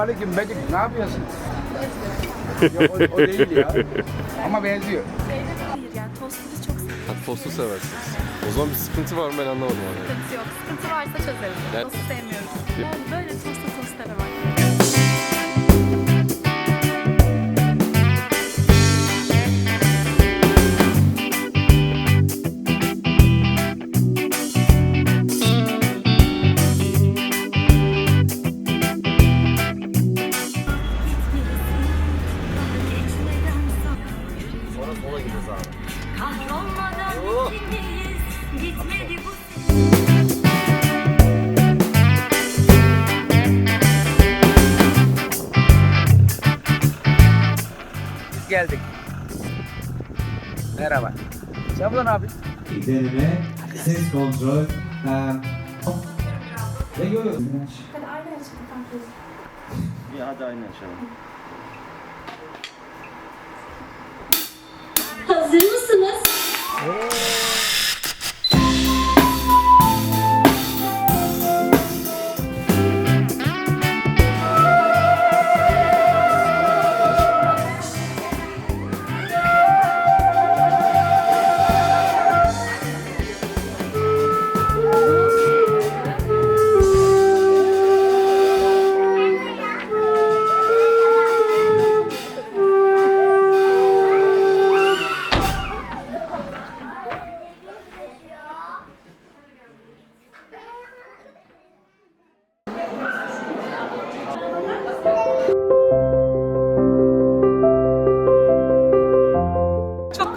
aleyküm Becik. Ne yapıyorsun? Yok o, o değil ya. Ama benziyor. Hayır yani çok. Ha, tostu seversiniz. O zaman bir sıkıntı var mı ben anlamadım abi. Sıkıntı yok. Sıkıntı varsa çözeriz. Yani- Tostu sevmiyoruz. Yani böyle tostu tostlara var. Kahrolmadan ikimiz gitmedi bu Biz geldik. Merhaba. Şablon abi. deneme, ses kontrol, ve görüyorsun. Deus do.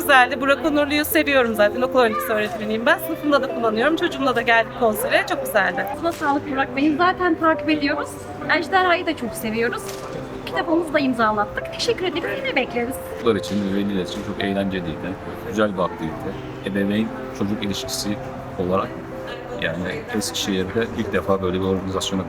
Güzeldi. Burak Onurlu'yu seviyorum zaten. Okul öncesi öğretmeniyim ben. Sınıfımda da kullanıyorum. Çocuğumla da geldik konsere. Çok güzeldi. Buna sağlık Burak Bey'i zaten takip ediyoruz. Ejderhayı da çok seviyoruz. Kitabımızı da imzalattık. Teşekkür ederiz. Yine bekleriz. Çocuklar için ve veliler için çok eğlenceliydi. Güzel bir aktivite. Ebeveyn çocuk ilişkisi olarak yani Eskişehir'de ilk defa böyle bir organizasyona